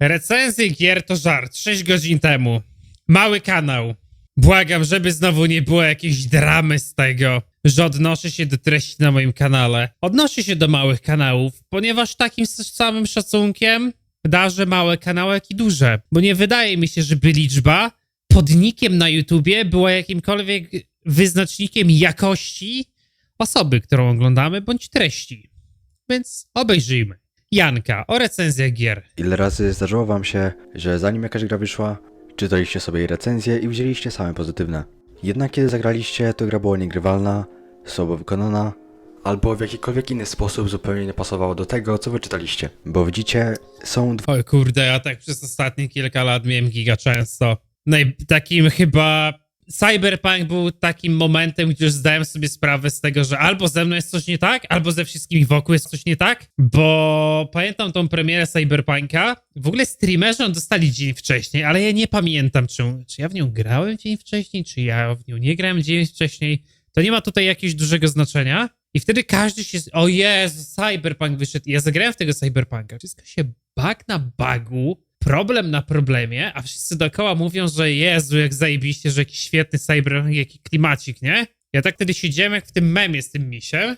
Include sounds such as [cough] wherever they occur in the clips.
Recenzje gier to żart. 6 godzin temu. Mały kanał. Błagam, żeby znowu nie było jakiejś dramy z tego, że odnoszę się do treści na moim kanale. Odnoszę się do małych kanałów, ponieważ takim samym szacunkiem darzę małe kanały, jak i duże. Bo nie wydaje mi się, żeby liczba pod nickiem na YouTubie była jakimkolwiek wyznacznikiem jakości osoby, którą oglądamy, bądź treści. Więc obejrzyjmy. Janka o recenzjach gier. Ile razy zdarzyło wam się, że zanim jakaś gra wyszła, czytaliście sobie jej recenzję i widzieliście same pozytywne. Jednak kiedy zagraliście, to gra była niegrywalna, słabo wykonana, albo w jakikolwiek inny sposób zupełnie nie pasowała do tego, co wyczytaliście. Bo widzicie, są dwa Oj kurde, ja tak przez ostatnie kilka lat miałem giga często. Naj, takim chyba... Cyberpunk był takim momentem, gdzie już zdałem sobie sprawę z tego, że albo ze mną jest coś nie tak, albo ze wszystkimi wokół jest coś nie tak, bo pamiętam tą premierę Cyberpunka. W ogóle streamerzy ją dostali dzień wcześniej, ale ja nie pamiętam, czy, czy ja w nią grałem dzień wcześniej, czy ja w nią nie grałem dzień wcześniej. To nie ma tutaj jakiegoś dużego znaczenia. I wtedy każdy się. O Jezu, Cyberpunk wyszedł. Ja zagrałem w tego Cyberpunka. Wszystko się bug na bugu, problem na problemie, a wszyscy dookoła mówią, że Jezu, jak zajebiście, że jakiś świetny Cyberpunk, jaki klimacik, nie? Ja tak wtedy siedziałem jak w tym memie z tym misiem.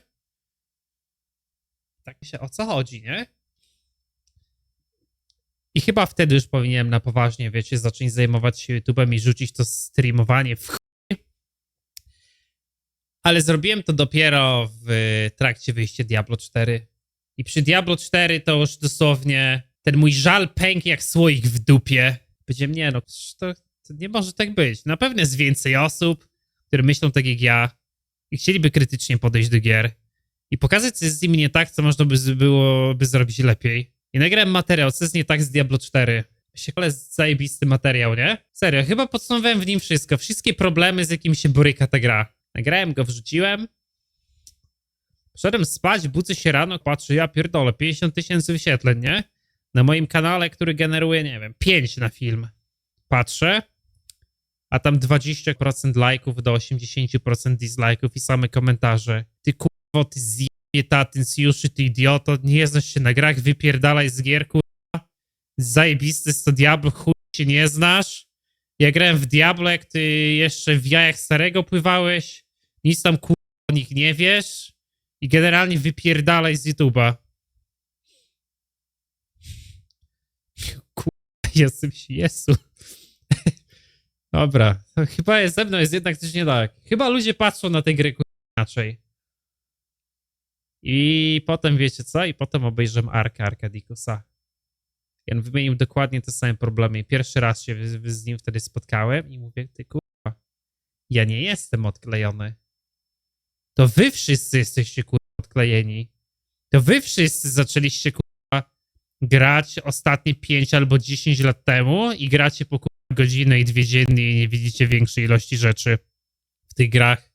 Tak się o co chodzi, nie? I chyba wtedy już powinienem na poważnie, wiecie, zacząć zajmować się YouTube'em i rzucić to streamowanie w chuj. Ale zrobiłem to dopiero w trakcie wyjścia Diablo 4. I przy Diablo 4 to już dosłownie ten mój żal pękł jak słoik w dupie. Powiedziałem, nie no, to, to nie może tak być. Na pewno jest więcej osób, które myślą tak jak ja i chcieliby krytycznie podejść do gier i pokazać, co jest z nimi nie tak, co można by byłoby zrobić lepiej. I nagrałem materiał, co jest nie tak z Diablo 4. Się ale zajebisty materiał, nie? Serio, chyba podsumowałem w nim wszystko. Wszystkie problemy, z jakimi się boryka ta gra. Nagrałem go, wrzuciłem. Poszedłem spać, budzę się rano, patrzę, ja pierdolę, 50 tysięcy wyświetleń, nie? Na moim kanale, który generuje, nie wiem, 5 na film. Patrzę, a tam 20% lajków do 80% dislike'ów i same komentarze. Ty kurwo, ty zjebie ty idioto, nie znasz się na grach, wypierdalaj z gier, kurwa. Zajebisty jest to Diablo, chuj się nie znasz. Ja grałem w Diablo, ty jeszcze w jajach starego pływałeś. Nic tam kurwa o nich nie wiesz. I generalnie wypierdalaj z YouTube'a. [laughs] Jestem się Jezu. [laughs] Dobra, chyba jest ze mną jest jednak coś nie tak. Chyba ludzie patrzą na grę kurwa, inaczej. I potem wiecie co? I potem obejrzę Arkę Arkadikusa. Jan wymienił dokładnie te same problemy. Pierwszy raz się z, z nim wtedy spotkałem i mówię, ty kurwa, ja nie jestem odklejony. To wy wszyscy jesteście kurwa odklejeni. To wy wszyscy zaczęliście kurwa grać ostatnie 5 albo 10 lat temu i gracie po godzinę i dwie dziennie i nie widzicie większej ilości rzeczy w tych grach.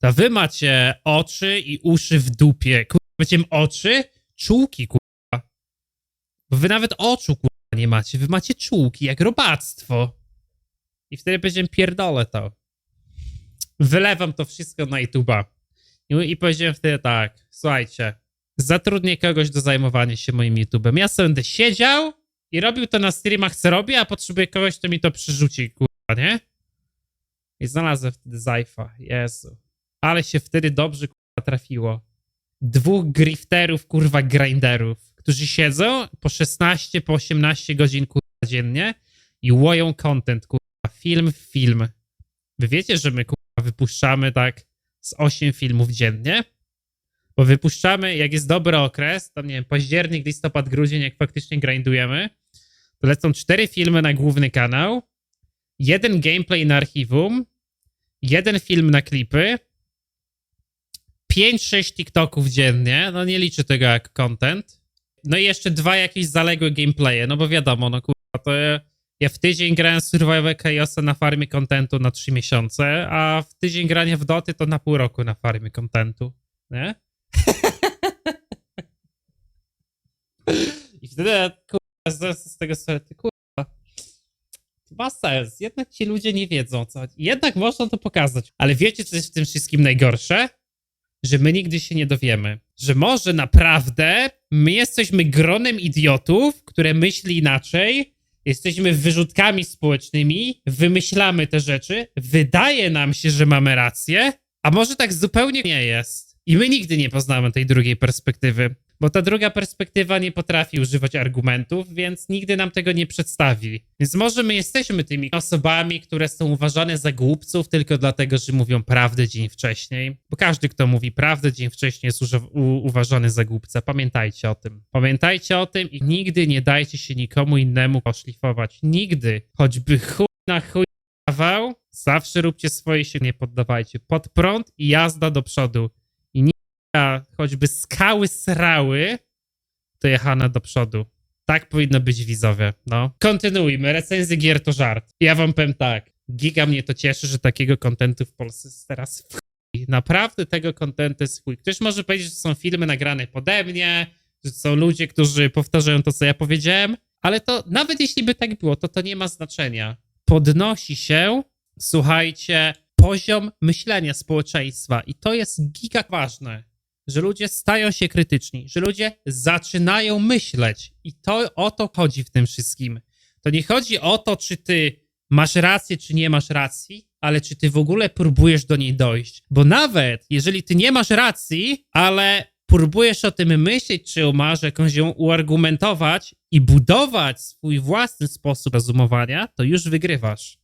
To wy macie oczy i uszy w dupie. Kurwa, macie oczy, czułki, kurwa. Bo wy nawet oczu, kurwa, nie macie. Wy macie czułki, jak robactwo. I wtedy będziemy pierdolę to. Wylewam to wszystko na YouTube'a. I powiedziałem wtedy tak, słuchajcie, zatrudnię kogoś do zajmowania się moim YouTube'em. Ja sobie będę siedział i robił to na streamach, co robię, a potrzebuję kogoś, kto mi to przerzuci, kurwa, nie? I znalazłem wtedy Zajfa. Jezu. Ale się wtedy dobrze, kurwa, trafiło. Dwóch grifterów, kurwa, grinderów, którzy siedzą po 16, po 18 godzin, kurwa, dziennie i łoją content, kurwa, film w film. Wy wiecie, że my, kurwa, wypuszczamy tak z 8 filmów dziennie? Bo wypuszczamy, jak jest dobry okres, tam nie wiem, październik, listopad, grudzień, jak faktycznie grindujemy, to lecą cztery filmy na główny kanał, jeden gameplay na archiwum, jeden film na klipy, 5-6 TikToków dziennie, no nie liczę tego jak content, no i jeszcze dwa jakieś zaległe gameplaye, no bo wiadomo, no kurwa, to ja, ja w tydzień grałem Survival Chaosa na farmie contentu na 3 miesiące, a w tydzień grania w Doty to na pół roku na farmie contentu, nie? I wtedy, kurwa, z, tego sobie, kurwa, ma sens. Jednak ci ludzie nie wiedzą, co. Jednak można to pokazać. Ale wiecie, co jest w tym wszystkim najgorsze? Że my nigdy się nie dowiemy. że może naprawdę my jesteśmy gronem idiotów, które myśli inaczej, jesteśmy wyrzutkami społecznymi, wymyślamy te rzeczy, wydaje nam się, że mamy rację, a może tak zupełnie nie jest. I my nigdy nie poznamy tej drugiej perspektywy, bo ta druga perspektywa nie potrafi używać argumentów, więc nigdy nam tego nie przedstawi. Więc może my jesteśmy tymi osobami, które są uważane za głupców tylko dlatego, że mówią prawdę dzień wcześniej. Bo każdy, kto mówi prawdę dzień wcześniej, jest uważany za głupca. Pamiętajcie o tym. Pamiętajcie o tym i nigdy nie dajcie się nikomu innemu poszlifować. Nigdy. Choćby chuj na chuj dawał, zawsze róbcie swoje, się nie poddawajcie. Pod prąd i jazda do przodu. Nie choćby skały srały, to jechana do przodu. Tak powinno być widzowie, no. Kontynuujmy, recenzje gier to żart. Ja wam powiem tak, giga mnie to cieszy, że takiego kontentu w Polsce jest teraz w chuj. Naprawdę tego kontentu jest chuj. Ktoś może powiedzieć, że są filmy nagrane pode mnie, że są ludzie, którzy powtarzają to, co ja powiedziałem, ale to nawet jeśli by tak było, to to nie ma znaczenia. Podnosi się, słuchajcie, poziom myślenia społeczeństwa i to jest giga ważne że ludzie stają się krytyczni, że ludzie zaczynają myśleć. I to o to chodzi w tym wszystkim. To nie chodzi o to, czy ty masz rację, czy nie masz racji, ale czy ty w ogóle próbujesz do niej dojść. Bo nawet jeżeli ty nie masz racji, ale próbujesz o tym myśleć, czy masz jakąś ją uargumentować i budować swój własny sposób rozumowania, to już wygrywasz.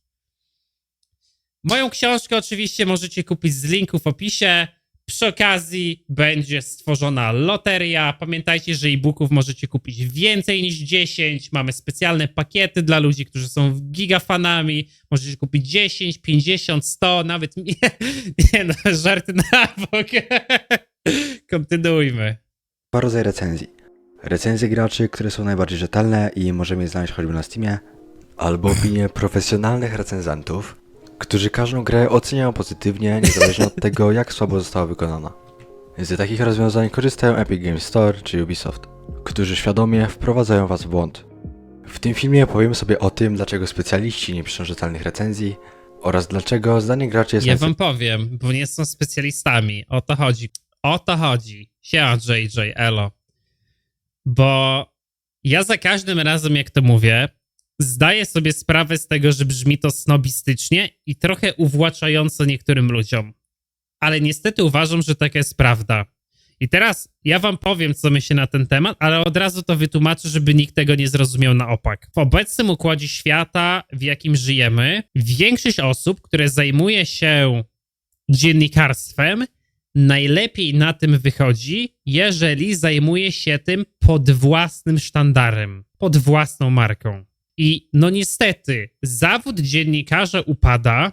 Moją książkę oczywiście możecie kupić z linku w opisie. Przy okazji będzie stworzona loteria. Pamiętajcie, że e-booków możecie kupić więcej niż 10. Mamy specjalne pakiety dla ludzi, którzy są gigafanami. Możecie kupić 10, 50, 100, nawet nie, [laughs] nie no, żarty na bok. [laughs] Kontynuujmy. Dwa rodzaje recenzji. Recenzje graczy, które są najbardziej rzetelne i możemy je znaleźć choćby na Steamie, albo opinie profesjonalnych recenzentów, którzy każdą grę oceniają pozytywnie, niezależnie od tego, jak słabo została wykonana. Z takich rozwiązań korzystają Epic Games Store czy Ubisoft, którzy świadomie wprowadzają Was w błąd. W tym filmie powiem sobie o tym, dlaczego specjaliści nie piszą rzetelnych recenzji oraz dlaczego zdanie graczy jest Ja wam powiem, bo nie są specjalistami. O to chodzi. O to chodzi. Siema JJ, elo. Bo ja za każdym razem, jak to mówię, zdaję sobie sprawę z tego, że brzmi to snobistycznie i trochę uwłaczająco niektórym ludziom. Ale niestety uważam, że taka jest prawda. I teraz ja wam powiem, co myślę na ten temat, ale od razu to wytłumaczę, żeby nikt tego nie zrozumiał na opak. W obecnym układzie świata, w jakim żyjemy, większość osób, które zajmuje się dziennikarstwem, najlepiej na tym wychodzi, jeżeli zajmuje się tym pod własnym sztandarem, pod własną marką. I no niestety, zawód dziennikarza upada,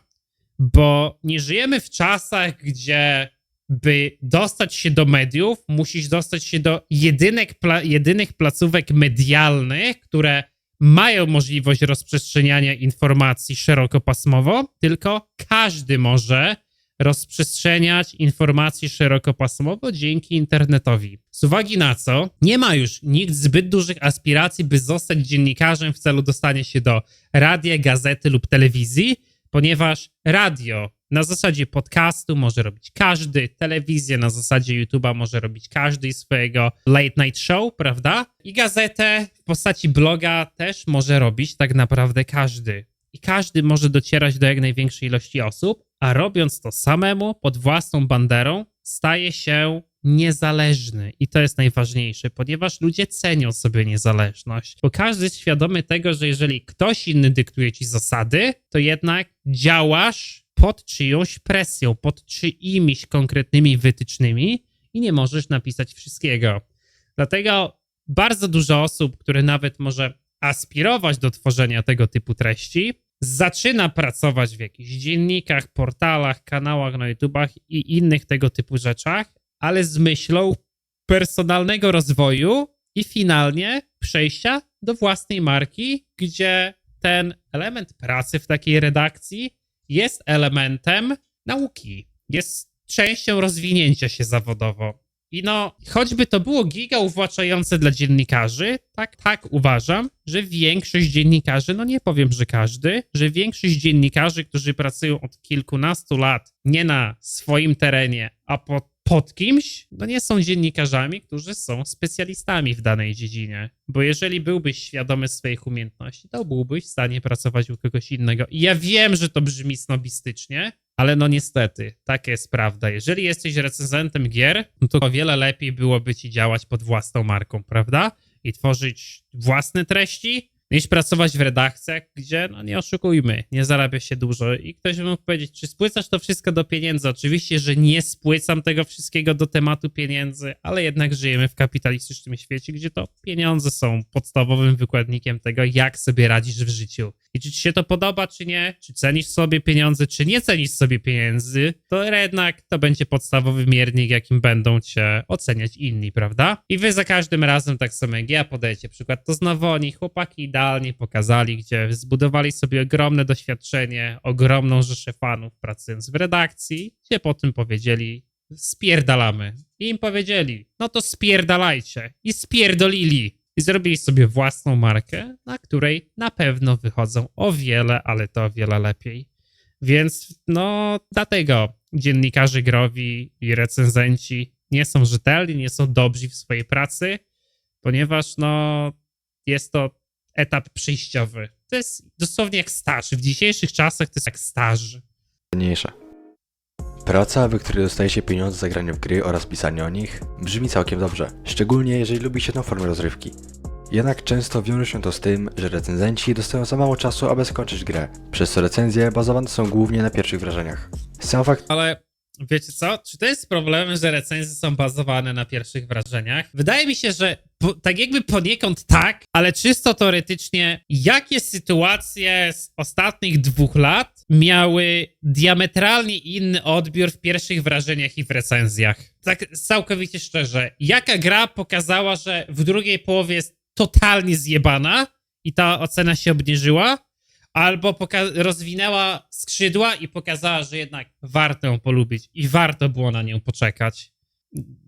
bo nie żyjemy w czasach, gdzie by dostać się do mediów, musisz dostać się do jedynek pla- jedynych placówek medialnych, które mają możliwość rozprzestrzeniania informacji szerokopasmowo, tylko każdy może rozprzestrzeniać informacje szerokopasmowo dzięki internetowi. Z uwagi na co nie ma już nikt zbyt dużych aspiracji, by zostać dziennikarzem w celu dostania się do radia, gazety lub telewizji, ponieważ radio na zasadzie podcastu może robić każdy, telewizję na zasadzie YouTube'a może robić każdy swojego late night show, prawda? I gazetę w postaci bloga też może robić tak naprawdę każdy. I każdy może docierać do jak największej ilości osób, a robiąc to samemu, pod własną banderą, staje się niezależny. I to jest najważniejsze, ponieważ ludzie cenią sobie niezależność. Bo każdy jest świadomy tego, że jeżeli ktoś inny dyktuje ci zasady, to jednak działasz pod czyjąś presją, pod czyimiś konkretnymi wytycznymi i nie możesz napisać wszystkiego. Dlatego bardzo dużo osób, które nawet może aspirować do tworzenia tego typu treści, zaczyna pracować w jakichś dziennikach, portalach, kanałach na YouTubach i innych tego typu rzeczach, ale z myślą personalnego rozwoju i finalnie przejścia do własnej marki, gdzie ten element pracy w takiej redakcji jest elementem nauki, jest częścią rozwinięcia się zawodowo. I no, choćby to było giga uwłaczające dla dziennikarzy, tak, tak uważam, że większość dziennikarzy, no nie powiem, że każdy, że większość dziennikarzy, którzy pracują od kilkunastu lat nie na swoim terenie, a pod pod kimś, no nie są dziennikarzami, którzy są specjalistami w danej dziedzinie. Bo jeżeli byłbyś świadomy swoich umiejętności, to byłbyś w stanie pracować u kogoś innego. I ja wiem, że to brzmi snobistycznie, ale no niestety, taka jest prawda. Jeżeli jesteś recenzentem gier, no to o wiele lepiej byłoby ci działać pod własną marką, prawda? I tworzyć własne treści, niż pracować w redakcjach, gdzie, no nie oszukujmy, nie zarabia się dużo. I ktoś mógł powiedzieć, czy spłycasz to wszystko do pieniędzy? Oczywiście, że nie spłycam tego wszystkiego do tematu pieniędzy, ale jednak żyjemy w kapitalistycznym świecie, gdzie to pieniądze są podstawowym wykładnikiem tego, jak sobie radzisz w życiu. I czy ci się to podoba, czy nie, czy cenisz sobie pieniądze, czy nie cenisz sobie pieniędzy, to jednak to będzie podstawowy miernik, jakim będą cię oceniać inni, prawda? I wy za każdym razem, tak samo jak ja, podajecie przykład, to znowu oni, chłopaki idealnie pokazali, gdzie zbudowali sobie ogromne doświadczenie, ogromną rzeszę fanów pracując w redakcji, gdzie potem powiedzieli, spierdalamy. I im powiedzieli, no to spierdalajcie. I spierdolili. I zrobili sobie własną markę, na której na pewno wychodzą o wiele, ale to o wiele lepiej. Więc no, dlatego dziennikarze growi i recenzenci nie są rzetelni, nie są dobrzy w swojej pracy, ponieważ no, jest to etap przejściowy. To jest dosłownie jak staż. W dzisiejszych czasach to jest jak staż. Cenniejsze. Praca, w której dostaje się pieniądze za granie w gry oraz pisanie o nich, brzmi całkiem dobrze, szczególnie jeżeli lubi się tę formę rozrywki. Jednak często wiąże się to z tym, że recenzenci dostają za mało czasu, aby skończyć grę, przez co recenzje bazowane są głównie na pierwszych wrażeniach. Sam fakt, Ale wiecie co? Czy to jest problemem, że recenzje są bazowane na pierwszych wrażeniach? Wydaje mi się, że po, tak jakby poniekąd tak, ale czysto teoretycznie, jakie sytuacje z ostatnich dwóch lat miały diametralnie inny odbiór w pierwszych wrażeniach i w recenzjach? Tak całkowicie szczerze, jaka gra pokazała, że w drugiej połowie jest totalnie zjebana i ta ocena się obniżyła? albo poka- rozwinęła skrzydła i pokazała, że jednak warto ją polubić i warto było na nią poczekać.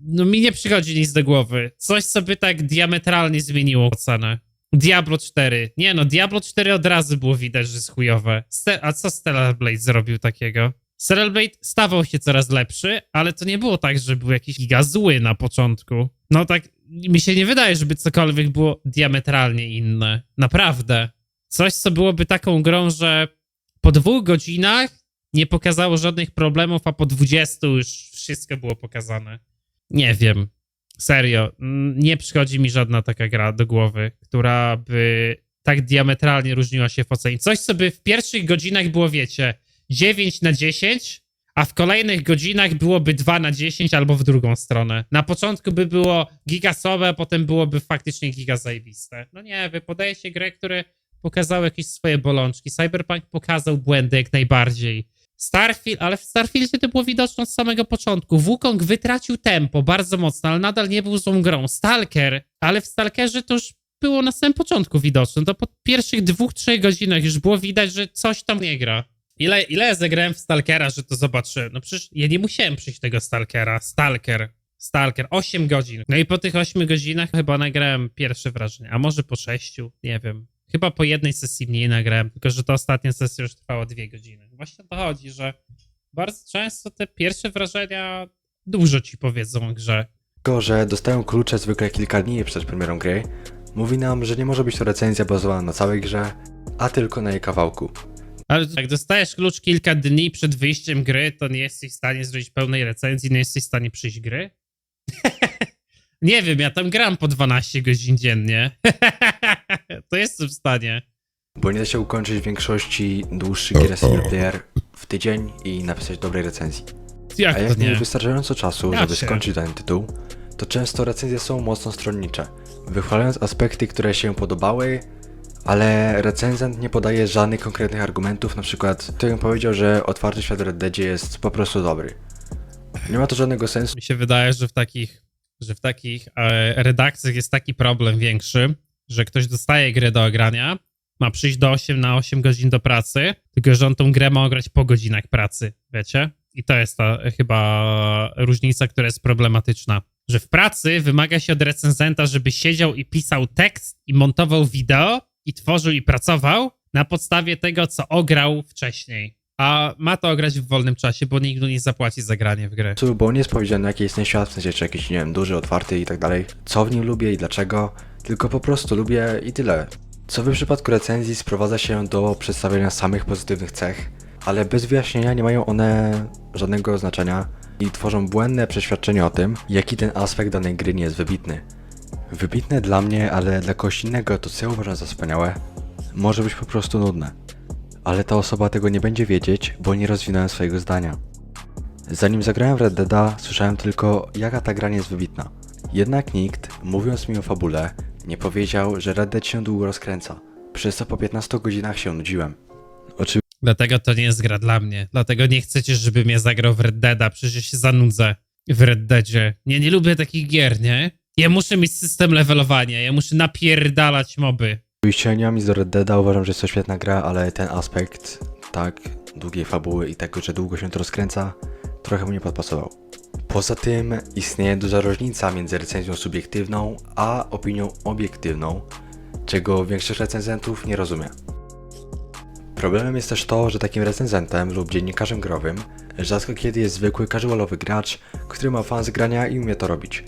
No mi nie przychodzi nic do głowy. Coś, co by tak diametralnie zmieniło ocenę. Diablo 4. Nie no, Diablo 4 od razu było widać, że jest chujowe. Ste- A co Stellar Blade zrobił takiego? Stellar Blade stawał się coraz lepszy, ale to nie było tak, że był jakiś giga zły na początku. No tak, mi się nie wydaje, żeby cokolwiek było diametralnie inne. Naprawdę coś, co byłoby taką grą, że po dwóch godzinach nie pokazało żadnych problemów, a po 20 już wszystko było pokazane. Nie wiem. Serio, nie przychodzi mi żadna taka gra do głowy, która by tak diametralnie różniła się w ocenie. Coś, co by w pierwszych godzinach było, wiecie, 9 na 10, a w kolejnych godzinach byłoby 2 na 10 albo w drugą stronę. Na początku by było gigasowe, a potem byłoby faktycznie giga zajebiste. No nie, wy podajecie grę, które pokazały jakieś swoje bolączki. Cyberpunk pokazał błędy jak najbardziej. Starfield, ale w Starfieldzie to było widoczne od samego początku. Wukong wytracił tempo bardzo mocno, ale nadal nie był złą grą. Stalker, ale w Stalkerze to już było na samym początku widoczne. To po pierwszych dwóch, trzech godzinach już było widać, że coś tam nie gra. Ile, ile ja zagrałem w Stalkera, że to zobaczyłem? No przecież ja nie musiałem przyjść tego Stalkera. Stalker. Stalker. 8 godzin. No i po tych 8 godzinach chyba nagrałem pierwsze wrażenie. A może po 6? Nie wiem. Chyba po jednej sesji mniej nagrałem, tylko że ta ostatnia sesja już trwała dwie godziny. Właśnie o to chodzi, że bardzo często te pierwsze wrażenia dużo ci powiedzą o grze. Tylko, że dostają klucze zwykle kilka dni przed premierą gry, mówi nam, że nie może być to recenzja bazowana na całej grze, a tylko na jej kawałku. Ale jak dostajesz klucz kilka dni przed wyjściem gry, to nie jesteś w stanie zrobić pełnej recenzji, nie jesteś w stanie przyjść gry? [laughs] nie wiem, ja tam gram po 12 godzin dziennie. [laughs] to jestem w stanie. Bo nie da się ukończyć większości dłuższych gier single player w tydzień i napisać dobrej recenzji. Jak A to jak nie nie? jest wystarczająco czasu, Jak żeby się? skończyć dany tytuł, to często recenzje są mocno stronnicze, wychwalając aspekty, które się podobały, ale recenzent nie podaje żadnych konkretnych argumentów, na przykład to bym powiedział, że otwarty świat w Red Deadzie jest po prostu dobry. Nie ma to żadnego sensu, Mi się wydaje, że w takich, że w takich e, redakcjach jest taki problem większy, że ktoś dostaje grę do ogrania, ma przyjść do 8 na 8 godzin do pracy, tylko że on tą grę ma ograć po godzinach pracy, wiecie? I to jest ta chyba różnica, która jest problematyczna. Że w pracy wymaga się od recenzenta, żeby siedział i pisał tekst i montował wideo i tworzył i pracował na podstawie tego, co ograł wcześniej. a ma to grać w wolnym czasie, bo nikt mu nie zapłaci za granie w grę. prostu, bo nie jest powiedziane jaki jest ten świat, w sensie czy jakiś, nie wiem, duży, otwarty i tak dalej, co w nim lubię i dlaczego, tylko po prostu lubię i tyle. Co w przypadku recenzji sprowadza się do przedstawienia samych pozytywnych cech, ale bez wyjaśnienia nie mają one żadnego znaczenia i tworzą błędne przeświadczenie o tym, jaki ten aspekt danej gry nie jest wybitny. Wybitne dla mnie, ale dla kogoś innego to co ja uważam za wspaniałe, może być po prostu nudne. Ale ta osoba tego nie będzie wiedzieć, bo nie rozwinąłem swojego zdania. Zanim zagrałem w Red Deada, słyszałem tylko, jaka ta gra nie jest wybitna. Jednak nikt, mówiąc mi o fabule, nie powiedział, że Red Dead się długo rozkręca. Przez to po 15 godzinach się nudziłem. Oczywiście Dlatego to nie jest gra dla mnie. Dlatego nie chcecie, żebym ja zagrał w Red Deada, przecież się zanudzę w Red Deadzie. Nie, nie lubię takich gier, nie? Ja muszę mieć system levelowania, ja muszę napierdalać moby. Nic do Red Deada, uważam, że jest to świetna gra, ale ten aspekt, tak, długiej fabuły i tego, że długo się to rozkręca, trochę mu nie podpasował. Poza tym istnieje duża różnica między recenzją subiektywną a opinią obiektywną, czego większość recenzentów nie rozumie. Problemem jest też to, że takim recenzentem lub dziennikarzem growym rzadko kiedy jest zwykły casualowy gracz, który ma fan z grania i umie to robić.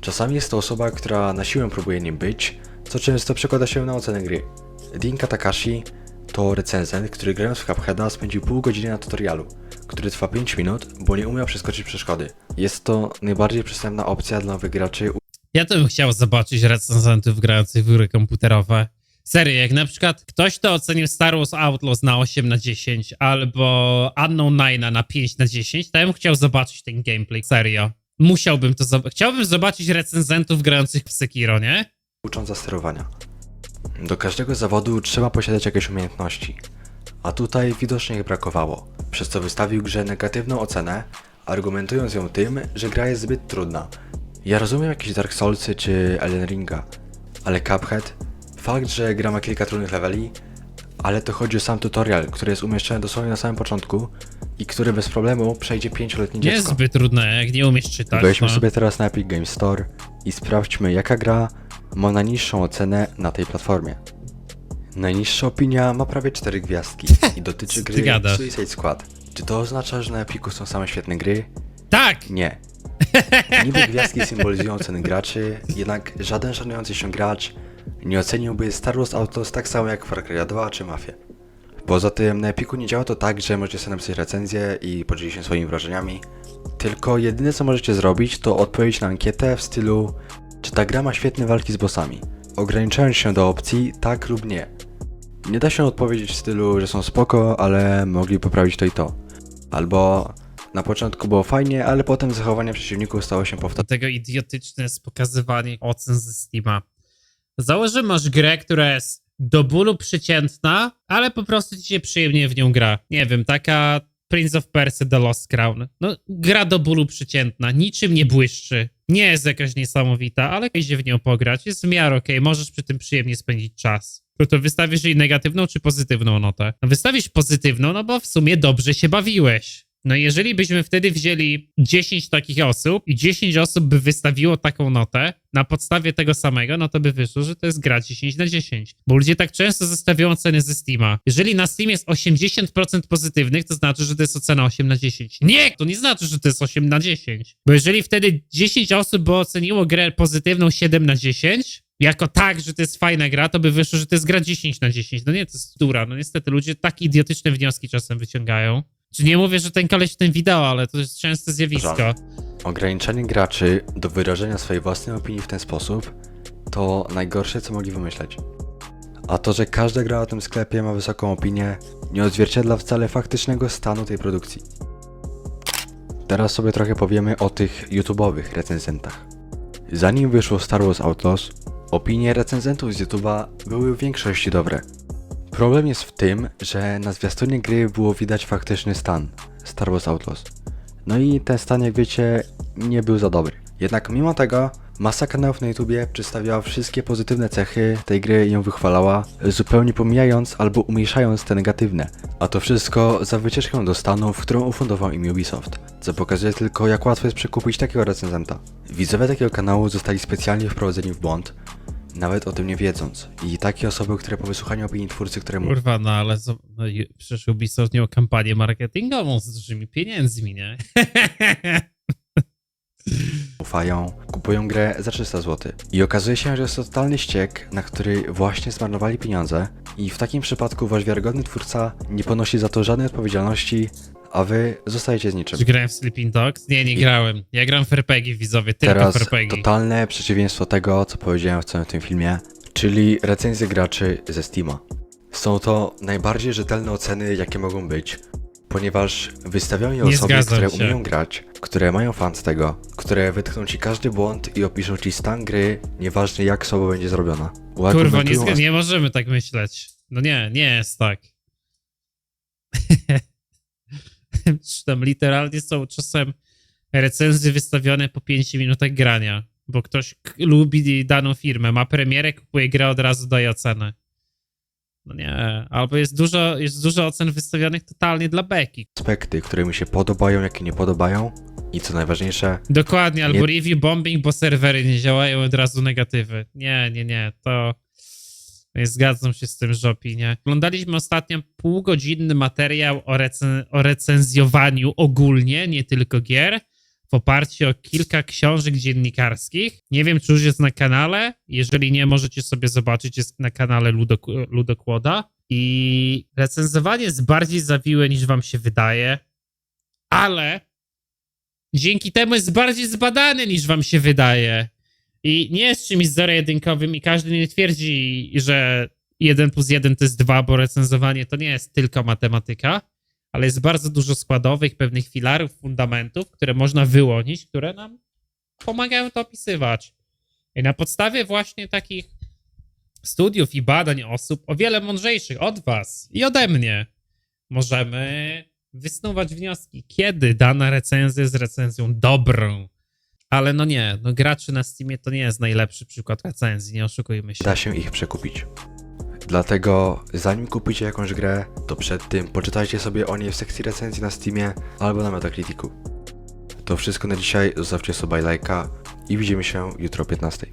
Czasami jest to osoba, która na siłę próbuje nim być, co często przekłada się na ocenę gry. Dinka Takashi to recenzent, który grając w Cupheada spędził pół godziny na tutorialu, który trwa 5 minut, bo nie umiał przeskoczyć przeszkody. Jest to najbardziej przystępna opcja dla nowych graczy Ja to bym chciał zobaczyć recenzentów grających w gry komputerowe. Serio, jak na przykład ktoś to ocenił Star Wars Outlaws na 8 na 10 albo Unknown Nine na 5 na 10, to ja bym chciał zobaczyć ten gameplay. Serio. Musiałbym to zobaczyć. Chciałbym zobaczyć recenzentów grających w Sekiro, nie? ucząca sterowania. Do każdego zawodu trzeba posiadać jakieś umiejętności, a tutaj widocznie ich brakowało, przez co wystawił grze negatywną ocenę, argumentując ją tym, że gra jest zbyt trudna. Ja rozumiem jakieś Dark Soulsy czy Elden Ringa, ale Cuphead, fakt, że gra ma kilka trudnych leveli, ale to chodzi o sam tutorial, który jest umieszczony dosłownie na samym początku i który bez problemu przejdzie pięcioletnie Nie jest dziecko. zbyt trudne, jak nie umiesz czytać. Wejdźmy no. sobie teraz na Epic Games Store i sprawdźmy jaka gra ma najniższą ocenę na tej platformie. Najniższa opinia ma prawie 4 gwiazdki i dotyczy [laughs] gry gadasz? Suicide Squad. Czy to oznacza, że na Epiku są same świetne gry? Tak! Nie. [laughs] Niby gwiazdki symbolizują oceny graczy, jednak żaden szanujący się gracz nie oceniłby Star Wars Outlaws tak samo jak Far Cry 2 czy Mafia. Poza tym na Epiku nie działa to tak, że możecie sobie napisać recenzję i podzielić się swoimi wrażeniami, tylko jedyne co możecie zrobić to odpowiedzieć na ankietę w stylu czy ta gra ma świetne walki z bossami, ograniczając się do opcji tak lub nie. Nie da się odpowiedzieć w stylu, że są spoko, ale mogli poprawić to i to. Albo na początku było fajnie, ale potem zachowanie przeciwników stało się powtarzalne. tego idiotyczne jest pokazywanie ocen ze Steama. Załóż, że masz grę, która jest do bólu przeciętna, ale po prostu ci się przyjemnie w nią gra. Nie wiem, taka Prince of Persia The Lost Crown. No, gra do bólu przeciętna, niczym nie błyszczy. Nie jest jakaś niesamowita, ale idzie w nią pograć, jest w miarę okej, możesz przy tym przyjemnie spędzić czas. To, wystawisz jej negatywną czy pozytywną notę? No wystawisz pozytywną, no bo w sumie dobrze się bawiłeś. No jeżeli byśmy wtedy wzięli 10 takich osób i 10 osób by wystawiło taką notę na podstawie tego samego, no to by wyszło, że to jest gra 10 na 10. Bo ludzie tak często zestawiają oceny ze Steama. Jeżeli na Steam jest 80% pozytywnych, to znaczy, że to jest ocena 8 na 10. Nie! To nie znaczy, że to jest 8 na 10. Bo jeżeli wtedy 10 osób by oceniło grę pozytywną 7 na 10, jako tak, że to jest fajna gra, to by wyszło, że to jest gra 10 na 10. No nie, to jest dura. No niestety ludzie tak idiotyczne wnioski czasem wyciągają. Czy nie mówię, że ten koleś w tym wideo, ale to jest częste zjawisko. Żal. Ograniczanie graczy do wyrażenia swojej własnej opinii w ten sposób to najgorsze, co mogli wymyśleć. A to, że każda gra na tym sklepie ma wysoką opinię, nie odzwierciedla wcale faktycznego stanu tej produkcji. Teraz sobie trochę powiemy o tych YouTube'owych recenzentach. Zanim wyszło Star Wars Outlaws, opinie recenzentów z YouTube'a były w większości dobre. Problem jest w tym, że na zwiastunie gry było widać faktyczny stan Star Wars Outlaws. No i ten stan, jak wiecie, nie był za dobry. Jednak mimo tego, masa kanałów na YouTubie przedstawiała wszystkie pozytywne cechy tej gry i ją wychwalała, zupełnie pomijając albo umniejszając te negatywne. A to wszystko za wycieczkę do Stanów, którą ufundował im Ubisoft, co pokazuje tylko jak łatwo jest przekupić takiego recenzenta. Widzowie takiego kanału zostali specjalnie wprowadzeni w błąd, nawet o tym nie wiedząc. I takie osoby, które po wysłuchaniu opinii twórcy, któremu Kurwa, no ale zo- no, przecież Ubisoft miał kampanię marketingową z dużymi pieniędzmi, nie? [laughs] ufają, kupują grę za 300 zł. I okazuje się, że jest to totalny ściek, na który właśnie zmarnowali pieniądze. I w takim przypadku wasz wiarygodny twórca nie ponosi za to żadnej odpowiedzialności, a wy zostajecie z niczym. Czy grałem w Sleeping Dogs? Nie, nie grałem. Ja gram w RPG, widzowie, tylko Teraz w RPG. totalne przeciwieństwo tego, co powiedziałem w całym tym filmie, czyli recenzje graczy ze Steama. Są to najbardziej rzetelne oceny, jakie mogą być, ponieważ wystawiają je Nie osoby, zgadzam które się. umieją grać, które mają fan z tego, które wytkną ci każdy błąd i opiszą ci stan gry, nieważne jak słabo będzie zrobiona. Kurwa, nie, zga- nie możemy tak myśleć. No nie, nie jest tak. [laughs] Czy Tam literalnie są czasem recenzje wystawione po 5 minutach grania, bo ktoś k- lubi daną firmę, ma premierę, kupuje grę, od razu daje ocenę. No nie, albo jest dużo, jest dużo ocen wystawionych totalnie dla beki. aspekty, które mi się podobają, jakie nie podobają i co najważniejsze, Dokładnie, albo Nie- review bombing, bo serwery nie działają, od razu negatywy. Nie, nie, nie, to nie zgadzam się z tym, że opinie. Oglądaliśmy ostatnio półgodzinny materiał o, recen- o recenzjowaniu ogólnie, nie tylko gier, w oparciu o kilka książek dziennikarskich. Nie wiem, czy już jest na kanale. Jeżeli nie, możecie sobie zobaczyć, jest na kanale Ludok- Ludokłoda. I recenzowanie jest bardziej zawiłe niż wam się wydaje, ale dzięki temu jest bardziej zbadany niż wam się wydaje. I nie jest czymś zero-jedynkowym i każdy nie twierdzi, że 1 plus 1 to jest 2, bo recenzowanie to nie jest tylko matematyka, ale jest bardzo dużo składowych, pewnych filarów, fundamentów, które można wyłonić, które nam pomagają to opisywać. I na podstawie właśnie takich studiów i badań osób o wiele mądrzejszych od was i ode mnie możemy wysnuwać wnioski, kiedy dana recenzja jest recenzją dobrą. Ale no nie, no graczy na Steamie to nie jest najlepszy przykład recenzji, nie oszukujmy się. da się ich przekupić. Dlatego zanim kupicie jakąś grę, to przed tym poczytajcie sobie o niej w sekcji recenzji na Steamie albo na Metacriticu. To wszystko na dzisiaj, zostawcie sobie lajka i widzimy się jutro o 15.